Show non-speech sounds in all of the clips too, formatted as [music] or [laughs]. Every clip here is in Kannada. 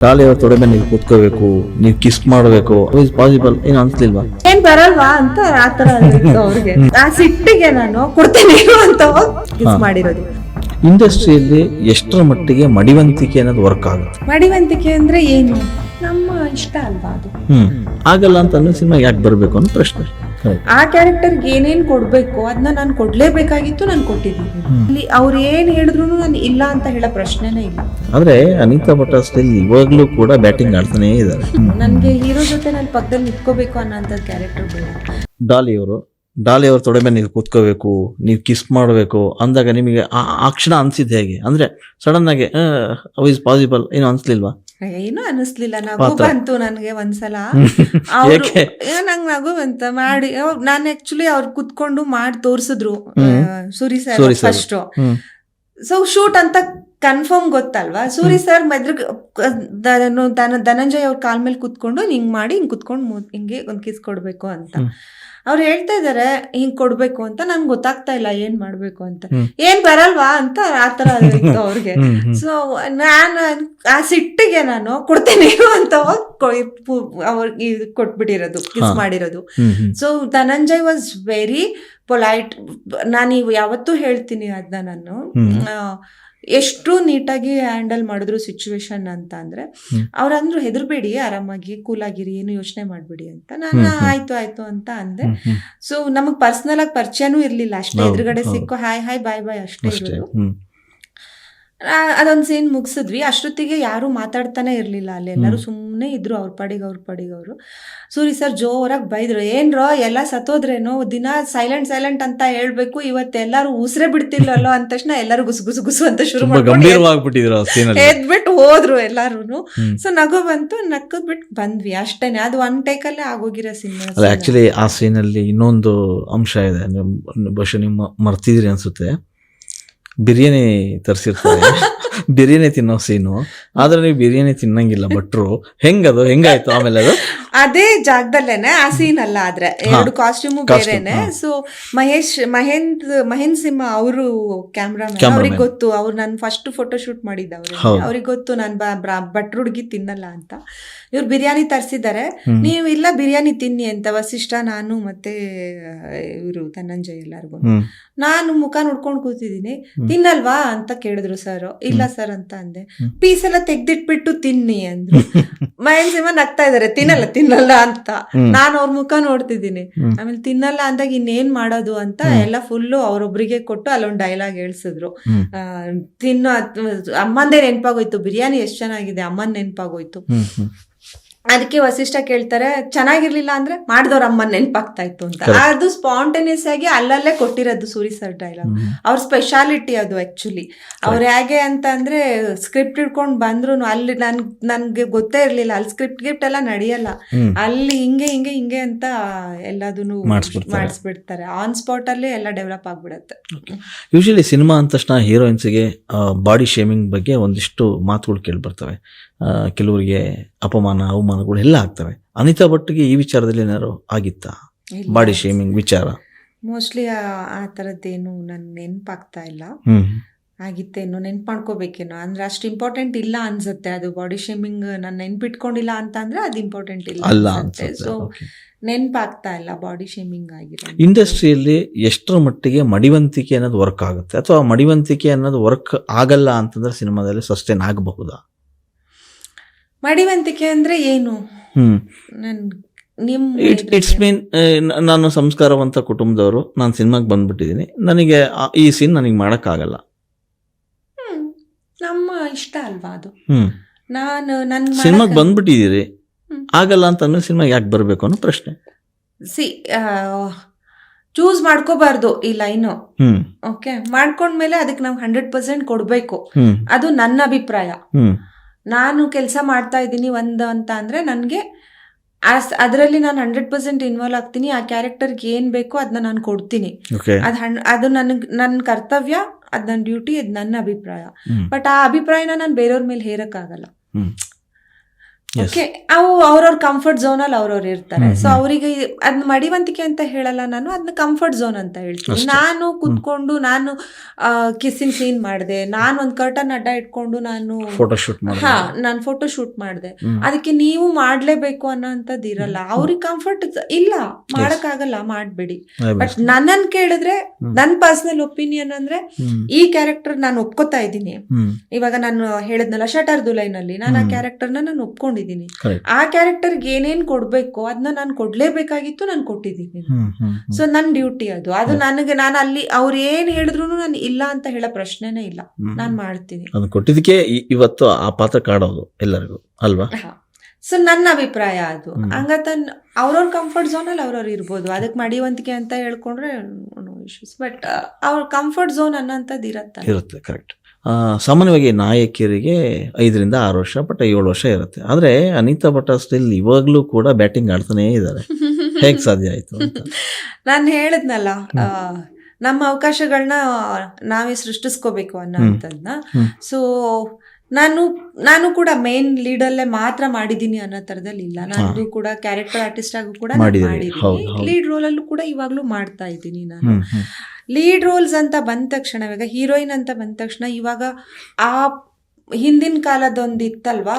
ಅವ್ರ ತೊಡೆ ಮೇಲೆ ನೀವು ಕೂತ್ಕೋಬೇಕು ನೀವು ಕಿಸ್ ಮಾಡಬೇಕು ಇಸ್ ಪಾಸಿಬಲ್ ಏನು ಅನ್ಸ್ಲಿಲ್ವಾ? ಏನ್ ಬರಲ್ವಾ ಅಂತ ಆತರ ಅವ್ರಿಗೆ. ಆ ಸಿಟ್ಟಿಗೆ ನಾನು ಕೊಡ್ತೇನೆ ಅಂತ ಕಿಸ್ ಮಾಡಿರೋದು. ಇಂಡಸ್ಟ್ರಿಯಲ್ಲಿ ಎಷ್ಟರ ಮಟ್ಟಿಗೆ ಮಡಿವಂತಿಕೆ ಅನ್ನೋದು ವರ್ಕ್ ಆಗುತ್ತೆ? ಮಡಿವಂತಿಕೆ ಅಂದ್ರೆ ಏನು? ನಮ್ಮ ಇಷ್ಟ ಅಲ್ವಾ ಅದು? ಹ್ಮ್. ಆಗಲ್ಲ ಅಂತ ಅನ್ನೋ ಸಿನಿಮಾ ಯಾಕೆ ಬರಬೇಕು ಅನ್ನೋ ಪ್ರಶ್ನೆ. ಆ ಕ್ಯಾರೆಕ್ಟರ್ಗೆ ಏನೇನ್ ಕೊಡ್ಬೇಕು ಅದನ್ನ ನಾನು ಕೊಡ್ಲೇಬೇಕಾಗಿತ್ತು ನಾನು ಕೊಟ್ಟಿದ್ದೀನಿ. ಇಲ್ಲಿ ಅವ್ರು ಏನ್ ಹೇಳಿದ್ರು ನಾನು ಇಲ್ಲ ಅಂತ ಹೇಳೋ ಪ್ರಶ್ನೆನೇ ಇಲ್ಲ. ಆದ್ರೆ ಅನಿತಾ ಭಟ್ ಸ್ಟಿಲ್ ಇವಾಗ್ಲೂ ಕೂಡ ಬ್ಯಾಟಿಂಗ್ ಆಡ್ತಾನೆ ಇದ್ದಾರೆ. ನನ್ಗೆ ಹೀರೋ ಜೊತೆ ನಾನು ಪಕ್ಕದಲ್ಲಿ ನಿಂತ್ಕೋಬೇಕು ಅನ್ನೋ ಕ್ಯಾರೆಕ್ಟರ್ ಬೇಡ ಡಾಲಿ ಅವರು ಡಾಲಿ ಅವ್ರ ತೊಡೆ ಮೇಲೆ ನೀವು ಕೂತ್ಕೋಬೇಕು ನೀವು ಕಿಸ್ ಮಾಡಬೇಕು ಅಂದಾಗ ನಿಮಗೆ ಆ ಕ್ಷಣ ಅನಿಸಿದ್ದು ಹೇಗೆ? ಅಂದ್ರೆ ಸಡನ್ ಆಗಿ ಇಸ್ ಪಾಸಿಬಲ್ ಏನು ಅನಿಸ್ಲಿಲ್ವಾ? ಏನು ಅನಿಸ್ಲಿಲ್ಲ. ನಗು. ಬಂತು ನನಗೆ ಒಂದ್ಸಲ. [laughs] ನಂಗೆ ನಂಗ್ ಬಂತ. ಮಾಡಿ ನಾನು ಆಕ್ಚುಲಿ ಅವ್ರು ಕುತ್ಕೊಂಡು ಮಾಡಿ ತೋರಿಸಿದ್ರು. Suri Suri first so shoot ಅಂತ ಕನ್ಫರ್ಮ್ ಗೊತ್ತಲ್ವಾ? ಸೂರಿ ಸರ್ ಮೆದ್ರ ಧನಂಜಯ್ ಅವ್ರ ಕಾಲ್ ಮೇಲೆ ಕುತ್ಕೊಂಡು ಹಿಂಗ್ ಮಾಡಿ ಹಿಂಗ್ ಕುತ್ಕೊಂಡು ಹಿಂಗೆ ಒಂದ್ ಕಿಸ್ ಕೊಡ್ಬೇಕು ಅಂತ. ಅವ್ರು ಹೇಳ್ತಾ ಇದಾರೆ ಹಿಂಗ್ ಕೊಡ್ಬೇಕು ಅಂತ. ನಂಗೆ ಗೊತ್ತಾಗ್ತಾ ಇಲ್ಲ ಏನ್ ಮಾಡ್ಬೇಕು ಅಂತ. ಏನ್ ಬರಲ್ವಾ ಅಂತ ಆತರ [laughs] ಇತ್ತು ಅವ್ರಿಗೆ. ಸೊ ನಾನು ಆ ಸಿಟ್ಟಿಗೆ ನಾನು ಕೊಡ್ತೇನೆ ಅಂತ ಅವ್ರಿಗೆ ಕೊಟ್ಬಿಟ್ಟಿರೋದು ಕಿಸ್ ಮಾಡಿರೋದು. So Dhananjay was very polite ನಾನು ಯಾವತ್ತೂ ಹೇಳ್ತೀನಿ ಅದನ್ನ ನಾನು. ಎಷ್ಟು ನೀಟಾಗಿ ಹ್ಯಾಂಡಲ್ ಮಾಡಿದ್ರು ಸಿಚುವೇಶನ್ ಅಂತ ಅಂದ್ರೆ. ಅವ್ರಂದ್ರು ಹೆದರ್ಬೇಡಿ ಆರಾಮಾಗಿ ಕೂಲ್ ಆಗಿರಿ ಏನು ಯೋಚನೆ ಮಾಡ್ಬೇಡಿ ಅಂತ ನಾನು. ಆಯ್ತು ಆಯ್ತು ಅಂತ ಅಂದೆ. ಸೊ ನಮಗ್ ಪರ್ಸನಲ್ ಆಗಿ ಪರಿಚಯನೂ ಇರ್ಲಿಲ್ಲ ಅಷ್ಟೇ ಎದುರುಗಡೆ ಸಿಕ್ಕೋ ಹಾಯ್ ಹಾಯ್ ಬಾಯ್ ಬಾಯ್ ಅಷ್ಟೇ ಇರೋದು ಅದೊಂದ್ ಸೀನ್ ಮುಗಿಸಿದ್ವಿ. ಅಷ್ಟೊತ್ತಿಗೆ ಯಾರು ಮಾತಾಡ್ತಾನೆ ಇರ್ಲಿಲ್ಲ ಅಲ್ಲಿ. ಎಲ್ಲರೂ ಸುಮ್ಮನೆ ಇದ್ರು ಅವ್ರ ಪಾಡಿಗೆ ಅವ್ರ ಪಾಡಿಗೆ ಅವರು. ಸೂರಿ ಸರ್ ಜೋರಾಗಿ ಬೈದ್ರು. ಏನ್ರೋ ಎಲ್ಲ ಸತ್ತೋದ್ರೇನು? ದಿನ ಸೈಲೆಂಟ್ ಸೈಲೆಂಟ್ ಅಂತ ಹೇಳ್ಬೇಕು. ಇವತ್ತು ಎಲ್ಲಾರು ಉಸಿರೇ ಬಿಡ್ತಿಲ್ಲಲ್ಲೋ ಅಂದ ತಕ್ಷಣ ಎಲ್ಲರೂ ಗುಸು ಗುಸು ಗುಸು ಅಂತ ಶುರು ಎದ್ಬಿಟ್ಟು ಹೋದ್ರು ಎಲ್ಲಾರು. ಸೊ ನಗು ಬಂತು ನಕ್ಕ ಬಿಟ್ಟು ಬಂದ್ವಿ ಅಷ್ಟೇನೆ. ಅದು ಒನ್ ಟೇಕಲ್ಲೇ ಆಗೋಗಿರೋ ಸಿನಿಮಾ ಅಲ್ಲ ಆಕ್ಚುಲಿ ಆ ಸೀನಲ್ಲಿ ಇನ್ನೊಂದು ಅಂಶ ಇದೆ. ಬಹುಶಃ ನೀವು ಮರ್ತಿದ್ರಿ ಅನ್ಸುತ್ತೆ. ಬಿರಿಯಾನಿ ತರಿಸಿರ್ತಾರೆ. [laughs] ಬಿರಿಯಾನಿ ತಿನ್ನೋ ಸೀನು ಆದ್ರೆ ನೀವು ಬಿರಿಯಾನಿ ತಿನ್ನಂಗಿಲ್ಲ ಭಟ್ರು. ಹೆಂಗದು? ಹೆಂಗಾಯ್ತು ಆಮೇಲೆ ಅದು? ಅದೇ ಜಾಗದಲ್ಲೇನೆ ಆ ಸೀನ್ ಅಲ್ಲ ಆದ್ರೆ. ಎರಡು ಕಾಸ್ಟ್ಯೂಮು ಬೇರೆನೆ. ಸೊ ಮಹೇಶ್ ಮಹೇಂದ್ ಮಹೇಂದ್ ಸಿಂಹ ಅವರು ಕ್ಯಾಮ್ರಾಮನ್. ಅವ್ರಿಗೆ ಗೊತ್ತು. ಅವ್ರು ನಾನು ಫಸ್ಟ್ ಫೋಟೋ ಶೂಟ್ ಮಾಡಿದ್ದವ್ರು. ಅವ್ರಿಗೆ ಗೊತ್ತು ನಾನು ಭಟ್ರ ಹುಡುಗಿ ತಿನ್ನಲ್ಲ ಅಂತ. ಇವ್ರು ಬಿರಿಯಾನಿ ತರಿಸಿದ್ದಾರೆ. ನೀವು ಇಲ್ಲ ಬಿರಿಯಾನಿ ತಿನ್ನಿ ಅಂತ ವಸಿಷ್ಠ ನಾನು ಮತ್ತೆ ಇವರು ಧನಂಜಯ್ ಎಲ್ಲರಿಗೂ. ನಾನು ಮುಖ ನೋಡ್ಕೊಂಡು ಕೂತಿದ್ದೀನಿ. ತಿನ್ನಲ್ವಾ ಅಂತ ಕೇಳಿದ್ರು ಸರ್ ಇಲ್ಲ ಸರ್ ಅಂತ ಅಂದೆ. ಪೀಸ್ ಎಲ್ಲ ತೆಗ್ದಿಟ್ಬಿಟ್ಟು ತಿನ್ನಿ ಅಂದ್ರು. [laughs] ಮಹೇಂದ್ರ ಸಿಂಹ ನಗ್ತಾ ಇದಾರೆ. ತಿನ್ನಲ್ಲ ತಿನ್ನಲ್ಲ ಅಂತ. ನಾನು ಅವ್ರ ಮುಖ ನೋಡ್ತಿದ್ದೀನಿ. ಆಮೇಲೆ ತಿನ್ನಲ್ಲ ಅಂದಾಗ ಇನ್ನೇನ್ ಮಾಡೋದು ಅಂತ. ಎಲ್ಲ ಫುಲ್ಲು ಅವ್ರೊಬ್ರಿಗೆ ಕೊಟ್ಟು ಅಲ್ಲೊಂದು ಡೈಲಾಗ್ ಹೇಳ್ಸಿದ್ರು. ಆ, ತಿನ್ನೋ ಅಮ್ಮಂದೇ ನೆನಪಾಗೋಯ್ತು. ಬಿರಿಯಾನಿ ಎಷ್ಟ್ ಚೆನ್ನಾಗಿದೆ ಅಮ್ಮನ್ ನೆನ್ಪಾಗೋಯ್ತು. ಅದಕ್ಕೆ ವಸಿಷ್ಠ ಕೇಳ್ತಾರೆ ಚೆನ್ನಾಗಿರ್ಲಿಲ್ಲ ಅಂದ್ರೆ ಮಾಡಿದವ್ರ ಅಮ್ಮ ನೆನ್ಪಾಗ್ತಾ ಇತ್ತು ಅಂತ ಅದು ಸ್ಪಾಂಟೇನಿಯಸ್ ಆಗಿ ಅಲ್ಲಲ್ಲೇ ಕೊಟ್ಟಿರೋದು ಸೂರಿ ಸರ್ ಡೈಲಾಗ್. ಅವ್ರ ಸ್ಪೆಷಾಲಿಟಿ ಅದು ಆಕ್ಚುಲಿ ಅವ್ರು ಹೇಗೆ ಅಂತ ಅಂದ್ರೆ ಸ್ಕ್ರಿಪ್ಟ್ ಇಟ್ಕೊಂಡ್ ಬಂದ್ರು ಅಲ್ಲಿ ನನ್ ನನ್ಗೆ ಗೊತ್ತೇ ಇರ್ಲಿಲ್ಲ. ಅಲ್ಲಿ ಸ್ಕ್ರಿಪ್ಟ್ ಗಿಫ್ಟ್ ಎಲ್ಲ ನಡೆಯಲ್ಲ. ಅಲ್ಲಿ ಹಿಂಗೆ ಹಿಂಗೆ ಹಿಂಗೆ ಅಂತ ಎಲ್ಲದನ್ನು ಮಾಡಿಸ್ಬಿಡ್ತಾರೆ. ಆನ್ ಸ್ಪಾಟ್ ಅಲ್ಲೇ ಎಲ್ಲ ಡೆವಲಪ್ ಆಗ್ಬಿಡತ್ತೆ. ಯೂಶಲಿ ಸಿನಿಮಾ ಅಂದ ತಕ್ಷಣ ಹೀರೋಯಿನ್ಸ್ಗೆ ಬಾಡಿ ಶೇಮಿಂಗ್ ಬಗ್ಗೆ ಒಂದಿಷ್ಟು ಮಾತುಗಳು ಕೇಳಿ ಬರ್ತವೆ ಕೆಲವರಿಗೆ ಅಪಮಾನ ಅವಮಾನಗಳು ಎಲ್ಲ ಆಗ್ತವೆ. ಅನಿತಾ ಭಟ್ಗೆ ಈ ವಿಚಾರದಲ್ಲಿ ಏನಾದ್ರು ಆಗಿತ್ತಾ? ಬಾಡಿ ಶೇಮಿಂಗ್ ವಿಚಾರ. ಮೋಸ್ಟ್ಲಿ ಆ ಥರದ್ದೇನು ನನ್ ನೆನಪಾಗ್ತಾ ಇಲ್ಲ. ಆಗಿತ್ತೇನು ನೆನ್ಪು ಮಾಡ್ಕೋಬೇಕೇನೋ ಅಂದ್ರೆ ಅಷ್ಟು ಇಂಪಾರ್ಟೆಂಟ್ ಇಲ್ಲ ಅನ್ಸುತ್ತೆ. ಅದು ಬಾಡಿ ಶೇಮಿಂಗ್ ನಾನು ನೆನ್ಪಿಟ್ಕೊಂಡಿಲ್ಲ ಅಂತ ಅಂದ್ರೆ ಅದು ಇಂಪಾರ್ಟೆಂಟ್ ಇಲ್ಲ ಅಲ್ಲ ಅನ್ಸುತ್ತೆ. ಸೊ. ನೆನ್ಪಾಗ್ತಾ ಇಲ್ಲ ಬಾಡಿ ಶೇಮಿಂಗ್ ಆಗಿರೋ ಇಂಡಸ್ಟ್ರಿಯಲ್ಲಿ ಎಷ್ಟರ ಮಟ್ಟಿಗೆ ಮಡಿವಂತಿಕೆ ಅನ್ನೋದು ವರ್ಕ್ ಆಗುತ್ತೆ. ಅಥವಾ ಮಡಿವಂತಿಕೆ ಅನ್ನೋದು ವರ್ಕ್ ಆಗಲ್ಲ ಅಂತಂದ್ರೆ ಸಿನಿಮಾದಲ್ಲಿ ಸಸ್ಟೈನ್ ಆಗಬಹುದಾ? ಮಡಿವಂತಿಕೆ ಅಂದ್ರೆ ಏನು? ಹ್ಮ್. ನನ್ ನಿಮ್ ಇಟ್ಸ್ ಮೀನ್ ನಾನು ಸಂಸ್ಕಾರವಂತ ಕುಟುಂಬದವರು ನಾನು ಸಿನಿಮಾಗೆ ಬಂದ್ಬಿಟ್ಟಿದ್ದೀನಿ ನನಗೆ ಆ- ಈ ಸೀನ್ ನನಗೆ ಮಾಡೋಕ್ಕಾಗಲ್ಲ. ಹ್ಮ್. ನಮ್ಮ ಇಷ್ಟ ಅಲ್ವಾ ಅದು? ಹ್ಮ್. ನಾನು ನನ್ ಸಿನಿಮಾಗೆ ಬಂದ್ಬಿಟ್ಟಿದ್ದೀರಿ ಹ್ಮ್. ಆಗಲ್ಲ ಅಂತಂದ್ರೆ ಸಿನಿಮಾ ಯಾಕೆ ಬರಬೇಕು ಅನ್ನೋ ಪ್ರಶ್ನೆ. ಸಿ ಚೂಸ್ ಮಾಡ್ಕೋಬಾರ್ದು ಈ ಲೈನು ಹ್ಮ್. ಓಕೆ ಮಾಡ್ಕೊಂಡ್ಮೇಲೆ ಅದಕ್ಕೆ ನಾವು ಹಂಡ್ರೆಡ್ ಪರ್ಸೆಂಟ್ ಕೊಡ್ಬೇಕು. ಹ್ಮ್. ಅದು ನನ್ನ ಅಭಿಪ್ರಾಯ. ಹ್ಮ್. ನಾನು ಕೆಲಸ ಮಾಡ್ತಾ ಇದ್ದೀನಿ ಒಂದು ಅಂತ ಅಂದರೆ ನನಗೆ ಅದರಲ್ಲಿ ನಾನು ಹಂಡ್ರೆಡ್ ಪರ್ಸೆಂಟ್ ಇನ್ವಾಲ್ವ್ ಆಗ್ತೀನಿ ಆ ಕ್ಯಾರೆಕ್ಟರ್ಗೆ ಏನು ಬೇಕೋ ಅದನ್ನ ನಾನು ಕೊಡ್ತೀನಿ. ಅದು ಹಣ್ ಅದು ನನಗೆ ನನ್ನ ಕರ್ತವ್ಯ ಅದು ನನ್ನ ಡ್ಯೂಟಿ ಅದು ನನ್ನ ಅಭಿಪ್ರಾಯ. ಬಟ್ ಆ ಅಭಿಪ್ರಾಯನ ನಾನು ಬೇರೆಯವ್ರ ಮೇಲೆ ಹೇರಕ್ಕಾಗಲ್ಲ. ಓಕೆ ಅವು ಅವ್ರವ್ರ ಕಂಫರ್ಟ್ ಝೋನ್ ಅಲ್ಲಿ ಅವ್ರವ್ರು ಇರ್ತಾರೆ. ಸೊ. ಅವರಿಗೆ ಅದ್ನ ಮಡಿವಂತಿಕೆ ಅಂತ ಹೇಳಲ್ಲ ನಾನು ಅದನ್ನ ಕಂಫರ್ಟ್ ಝೋನ್ ಅಂತ ಹೇಳ್ತೀನಿ. ನಾನು ಕುತ್ಕೊಂಡು ನಾನು ಕಿಸ್ಸಿಂಗ್ ಸೀನ್ ಮಾಡಿದೆ. ನಾನು ಒಂದ್ ಕರ್ಟನ್ ಅಡ್ಡ ಇಟ್ಕೊಂಡು ನಾನು ಹಾ ನಾನು ಫೋಟೋ ಶೂಟ್ ಮಾಡಿದೆ. ಅದಕ್ಕೆ ನೀವು ಮಾಡ್ಲೇಬೇಕು ಅನ್ನೋಂಥದ್ದು ಇರಲ್ಲ. ಅವ್ರಿಗೆ ಕಂಫರ್ಟ್ ಇಲ್ಲ. ಮಾಡಕ್ಕಾಗಲ್ಲ ಮಾಡ್ಬೇಡಿ. ಬಟ್ ನನ್ನನ್ ಕೇಳಿದ್ರೆ ನನ್ನ ನನ್ ಪರ್ಸನಲ್ ಒಪಿನಿಯನ್ ಅಂದ್ರೆ ಈ ಕ್ಯಾರೆಕ್ಟರ್ ನಾನು ಒಪ್ಕೋತಾ ಇದ್ದೀನಿ. ಹ್ಮ್. ಇವಾಗ ನಾನು ಹೇಳದ್ನಲ್ಲ ಶಟರ್ ದುಲೈನ್ ಅಲ್ಲಿ. ನಾನು ಆ ಕ್ಯಾರೆಕ್ಟರ್ ಕ್ಯಾರೆಕ್ಟರ್ನ ನಾನು ಒಪ್ಕೊಂಡಿದ್ದೀನಿ. Correct. ಆ ಕ್ಯಾರೆಕ್ಟರ್ಗೆ ಏನೇನ್ ಕೊಡ್ಬೇಕು ಅದನ್ನ ನಾನು ಕೊಡ್ಲೇಬೇಕಾಗಿತ್ತು ನಾನು ಕೊಟ್ಟಿದ್ದೀನಿ. ಸೊ ನನ್ನ ಡ್ಯೂಟಿ ಅದು. ಅದು. ನನಗೆ ನಾನು ಅಲ್ಲಿ ಅವ್ರು ಏನು ಹೇಳಿದ್ರು ನಾನು ಇಲ್ಲ ಅಂತ ಹೇಳೋ ಪ್ರಶ್ನೆನೇ ಇಲ್ಲ. ನಾನು ಮಾಡ್ತೀನಿ. ಅದನ್ನ ಕೊಟ್ಟಿದ್ದಕ್ಕೆ ಇವತ್ತು ಆ ಪಾತ್ರ ಕಾಣೋದು ಎಲ್ಲರಿಗೂ ಅಲ್ವಾ? ಸೊ ನನ್ನ ಅಭಿಪ್ರಾಯ ಅದು. ಹಂಗತ ಅವ್ರವ್ರ ಕಂಫರ್ಟ್ ಝೋನ್ ಅಲ್ಲಿ ಅವ್ರವ್ರು ಇರ್ಬೋದು. ಅದಕ್ಕೆ ಮಡಿವಂತಿಕೆ ಅಂತ ಹೇಳ್ಕೊಂಡ್ರೆ ನೋ ಇಶ್ಯೂಸ್ ಬಟ್ ಅವ್ರ ಕಂಫರ್ಟ್ ಝೋನ್ ಅನ್ನೋಂಥದ್ದು ಇರತ್ತೆ ಇರುತ್ತೆ ಕರೆಕ್ಟ್ ಸಾಮಾನ್ಯವಾಗಿ ನಾಯಕಿಯರಿಗೆ ಐದರಿಂದ ಆರು ವರ್ಷ ಬಟ್ ಏಳು ವರ್ಷ ಇರುತ್ತೆ. ಆದ್ರೆ ಅನಿತಾ ಭಟ್ ಸ್ಟಿಲ್ ಇವಾಗಲೂ ಕೂಡ ಬ್ಯಾಟಿಂಗ್ ಆಡ್ತಾನೇ ಇದ್ದಾರೆ [laughs] ಹೇಗೆ ಸಾಧ್ಯ ಆಯ್ತು [laughs] ನಾನು ಹೇಳಿದ್ನಲ್ಲ ನಮ್ಮ ಅವಕಾಶಗಳನ್ನ ನಾವೇ ಸೃಷ್ಟಿಸ್ಕೋಬೇಕು ಅನ್ನೋಂಥದ್ದನ್ನ ಹ್ಮ್. ಸೊ ನಾನು ನಾನು ಕೂಡ ಮೇನ್ ಲೀಡಲ್ಲೇ ಮಾತ್ರ ಮಾಡಿದ್ದೀನಿ ಅನ್ನೋ ತರದಲ್ಲಿ ಇಲ್ಲ. ನಾನು ಕೂಡ ಕ್ಯಾರೆಕ್ಟರ್ ಆರ್ಟಿಸ್ಟ್ ಆಗು ಕೂಡ ಹೌದು. ಲೀಡ್ ರೋಲಲ್ಲೂ ಅಲ್ಲೂ ಕೂಡ ಇವಾಗ್ಲೂ ಮಾಡ್ತಾ ಇದ್ದೀನಿ ನಾನು. ಲೀಡ್ ರೋಲ್ಸ್ ಅಂತ ಬಂದ ತಕ್ಷಣ ಇವಾಗ ಹೀರೋಯಿನ್ ಅಂತ ಬಂದ ತಕ್ಷಣ ಇವಾಗ ಆ ಹಿಂದಿನ ಕಾಲದೊಂದು ಇತ್ತಲ್ವಾ.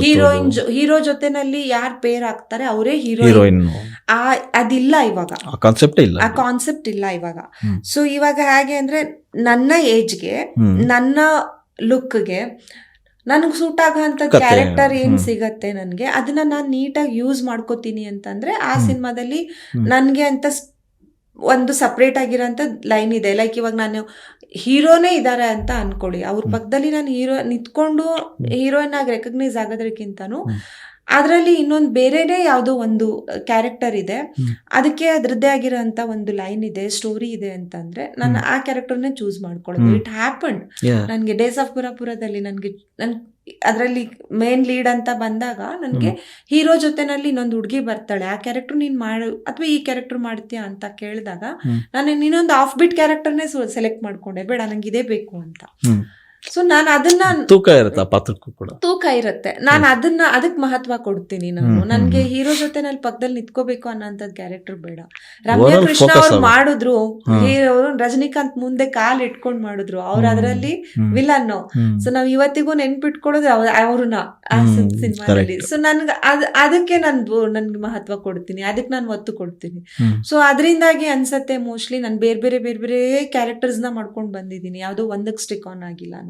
ಹೀರೋಯಿನ್ ಹೀರೋ ಜೊತೆನಲ್ಲಿ ಯಾರು ಪೇರ್ ಆಗ್ತಾರೆ ಅವರೇ ಹೀರೋಯಿನ್ ಆ ಅದಿಲ್ಲ ಇವಾಗ ಕಾನ್ಸೆಪ್ಟೇ ಇಲ್ಲ ಆ ಕಾನ್ಸೆಪ್ಟ್ ಇಲ್ಲ ಇವಾಗ. ಸೊ ಇವಾಗ ಹೇಗೆ ಅಂದ್ರೆ ನನ್ನ ಏಜ್ಗೆ. ನನ್ನ ಲುಕ್ಗೆ ನನಗೆ ಸೂಟ್ ಆಗೋ ಕತೆ, ಕ್ಯಾರೆಕ್ಟರ್ ಏನ್. ಸಿಗತ್ತೆ ನನಗೆ ಅದನ್ನ ನಾನು ನೀಟಾಗಿ ಯೂಸ್ ಮಾಡ್ಕೋತೀನಿ ಅಂತಂದ್ರೆ ಆ. ಸಿನಿಮಾದಲ್ಲಿ ನನಗೆ ಅಂತ ಒಂದು ಸಪ್ರೇಟ್ ಆಗಿರೋಂಥ ಲೈನ್ ಇದೆ. ಲೈಕ್ ಇವಾಗ ನಾನು ಹೀರೋನೇ ಇದ್ದಾರೆ ಅಂತ ಅನ್ಕೊಳ್ಳಿ. ಅವ್ರ ಪಕ್ಕದಲ್ಲಿ ನಾನು ಹೀರೋ ನಿಂತ್ಕೊಂಡು ಹೀರೋಯಿನ್ ಆಗಿ ರೆಕಗ್ನೈಸ್ ಆಗೋದಕ್ಕಿಂತನೂ. ಅದರಲ್ಲಿ ಇನ್ನೊಂದು ಬೇರೆನೇ ಯಾವುದೋ ಒಂದು ಕ್ಯಾರೆಕ್ಟರ್ ಇದೆ. ಅದಕ್ಕೆ ಅದರದ್ದೇ ಆಗಿರೋಂಥ ಒಂದು ಲೈನ್ ಇದೆ ಸ್ಟೋರಿ ಇದೆ ಅಂತಂದ್ರೆ ನಾನು ಆ ಕ್ಯಾರೆಕ್ಟರ್ನ ಚೂಸ್ ಮಾಡ್ಕೊಳ್ಳೋದು. It happen. ನನಗೆ ಡೇಸ್ ಆಫ್ ಪುರಪುರದಲ್ಲಿ ನನಗೆ ನನ್ ಅದರಲ್ಲಿ ಮೇನ್ ಲೀಡ್ ಅಂತ ಬಂದಾಗ ನನಗೆ ಹೀರೋ ಜೊತೆನಲ್ಲಿ ಇನ್ನೊಂದು ಹುಡುಗಿ ಬರ್ತಾಳೆ. ಆ ಕ್ಯಾರೆಕ್ಟರ್ ನೀನ್ ಮಾಡು ಅಥವಾ ಈ ಕ್ಯಾರೆಕ್ಟರ್ ಮಾಡ್ತೀಯಾ ಅಂತ ಕೇಳಿದಾಗ ನಾನು ಇನ್ನೊಂದು ಆಫ್ ಬಿಟ್ ಕ್ಯಾರೆಕ್ಟರ್ನೇ ಸೆಲೆಕ್ಟ್ ಮಾಡ್ಕೊಂಡೆ. ಬೇಡ ನಂಗೆ ಇದೇ ಬೇಕು ಅಂತ. ಸೊ ನಾನು ಅದನ್ನ ತೂಕ ಇರುತ್ತೆ ಪಾತ್ರಕ್ಕೂ ಕೂಡ ತೂಕ ಇರುತ್ತೆ ನಾನು ಅದನ್ನ ಅದಕ್ಕೆ ಮಹತ್ವ ಕೊಡ್ತೀನಿ ನಾನು ನನ್ಗೆ ಹೀರೋ ಜೊತೆ ನಲ್ಲಿ ಪಕ್ಕದಲ್ಲಿ ನಿಂತ್ಕೋಬೇಕು ಅನ್ನೋಂಥದ್ದು ಕ್ಯಾರೆಕ್ಟರ್ ಬೇಡ ರಮ್ಯಾ ಕೃಷ್ಣ ಅವ್ರು. ಮಾಡಿದ್ರು. ಹೀರೋ ರಜನಿಕಾಂತ್ ಮುಂದೆ ಕಾಲ್ ಇಟ್ಕೊಂಡ್ ಮಾಡಿದ್ರು ಅವ್ರ. ಅದರಲ್ಲಿ. ವಿಲನ್. ಸೊ ನಾವ್ ಇವತ್ತಿಗೂ ನೆನ್ಪಿಟ್ಕೊಳ್ಳೋದು ಅವ್ರ- ಅವ್ರನ್ನ ಆ ಸಿನಿಮಾದಲ್ಲಿ. ಸೊ ನನ್ಗೆ ಅದ್ ಅದಕ್ಕೆ ನಾನು ನನ್ಗೆ ಮಹತ್ವ ಕೊಡ್ತೀನಿ ಅದಕ್ಕೆ ನಾನು ಒತ್ತು ಕೊಡ್ತೀನಿ. ಸೊ ಅದರಿಂದಾಗಿ ಅನ್ಸತ್ತೆ ಮೋಸ್ಟ್ಲಿ ನಾನು ಬೇರೆ ಬೇರೆ ಬೇರೆ ಬೇರೆ ಕ್ಯಾರೆಕ್ಟರ್ಸ್ನ ಮಾಡ್ಕೊಂಡು ಬಂದಿದ್ದೀನಿ ಯಾವುದೋ ಒಂದಕ್ಕೆ ಸ್ಟಿಕ್ ಆನ್ ಆಗಿಲ್ಲ ನಾನು